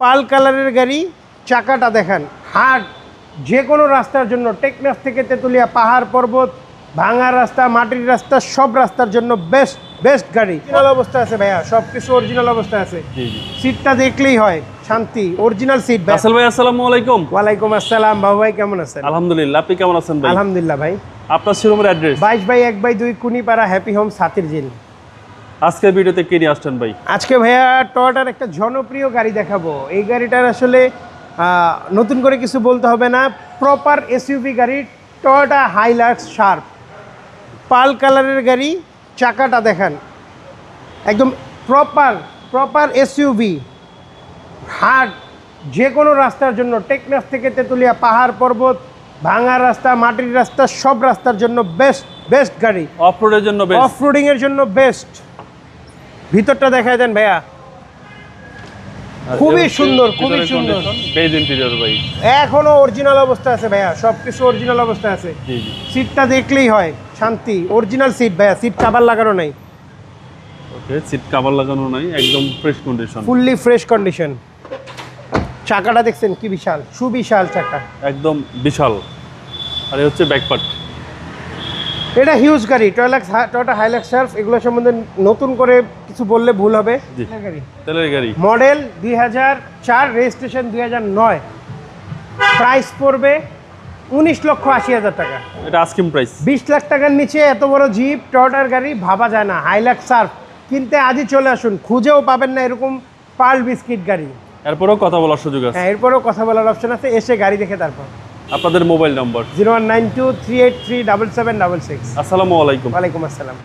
পাল কালারের গাড়ি চাকাটা দেখান হাট যে কোনো রাস্তার জন্য টেকনাস থেকে তেঁতুলিয়া পাহাড় পর্বত ভাঙা রাস্তা মাটির রাস্তা সব রাস্তার জন্য বেস্ট বেস্ট গাড়ি। অরিজিনাল অবস্থা আছে ভাইয়া সব কিছু অরিজিনাল অবস্থা আছে। সিটটা দেখলেই হয় শান্তি অরিজিনাল সিট রাসেল ভাই আসসালামু আলাইকুম। ওয়ালাইকুম আসসালাম বাবু ভাই কেমন আছেন? আলহামদুলিল্লাহ আপনি কেমন আছেন ভাই? আলহামদুলিল্লাহ ভাই। আপনার শোরুমের অ্যাড্রেস বাইশ বাই এক বাই দুই কুনিপাড়া হ্যাপি হোম সাতির জিল আজকের ভিডিওতে কে নিয়ে আসছেন ভাই? আজকে ভাইয়া টয়োটার একটা জনপ্রিয় গাড়ি দেখাবো। এই গাড়িটার আসলে নতুন করে কিছু বলতে হবে না। প্রপার এসইউভি গাড়ি টয়োটা হাইলাক্স শার্প পাল কালারের গাড়ি চাকাটা দেখান। একদম প্রপার প্রপার এসইউভি হাট যে কোনো রাস্তার জন্য টেকনাস থেকে তেঁতুলিয়া পাহাড় পর্বত ভাঙা রাস্তা মাটির রাস্তা সব রাস্তার জন্য বেস্ট বেস্ট গাড়ি। অফ রোডের জন্য বেশ অফ রোডিং এর জন্য বেস্ট ভিতরটা দেখায় দেন ভাইয়া। খুবই সুন্দর, খুবই সুন্দর। বেজ ইন্টেরিয়র ভাই। এখনও অরিজিনাল অবস্থা আছে ভাইয়া সবকিছু অরিজিনাল অবস্থা আছে। সিটটা দেখলেই হয় শান্তি। অরিজিনাল সিট ভাইয়া সিট কাভার লাগানো নাই। ওকে সিট কভার লাগানো নাই একদম fresh condition fully fresh condition চাকাটা দেখছেন কি বিশাল সুবিশাল চাকা। একদম বিশাল। আর এই হচ্ছে ব্যাক পার্ট এটা হিউজ গাড়ি টয়লাক্স টয়টা হাইলাক্স সার্ফ এগুলো সম্বন্ধে নতুন করে কিছু বললে ভুল হবে। গাড়ি। তেলের গাড়ি। মডেল দুই হাজার চার রেজিস্ট্রেশন দুই হাজার নয়। প্রাইস পড়বে উনিশ লক্ষ আশি হাজার টাকা। এটা আস্কিম প্রাইস বিশ লাখ টাকার নিচে এত বড় জিপ টয়টার গাড়ি ভাবা যায় না। হাইলাক্স সার্ফ কিনতে আজই চলে আসুন। খুঁজেও পাবেন না এরকম পার্ল বিস্কিট গাড়ি। এরপরেও কথা বলার সুযোগ আছে। হ্যাঁ এরপরেও কথা বলার অপশন আছে। এসে গাড়ি দেখে তারপর। আপনাদের mobile number? Zero one nine two three eight three double seven double six. আসসালামু আলাইকুম। ওয়ালাইকুম আসসালাম।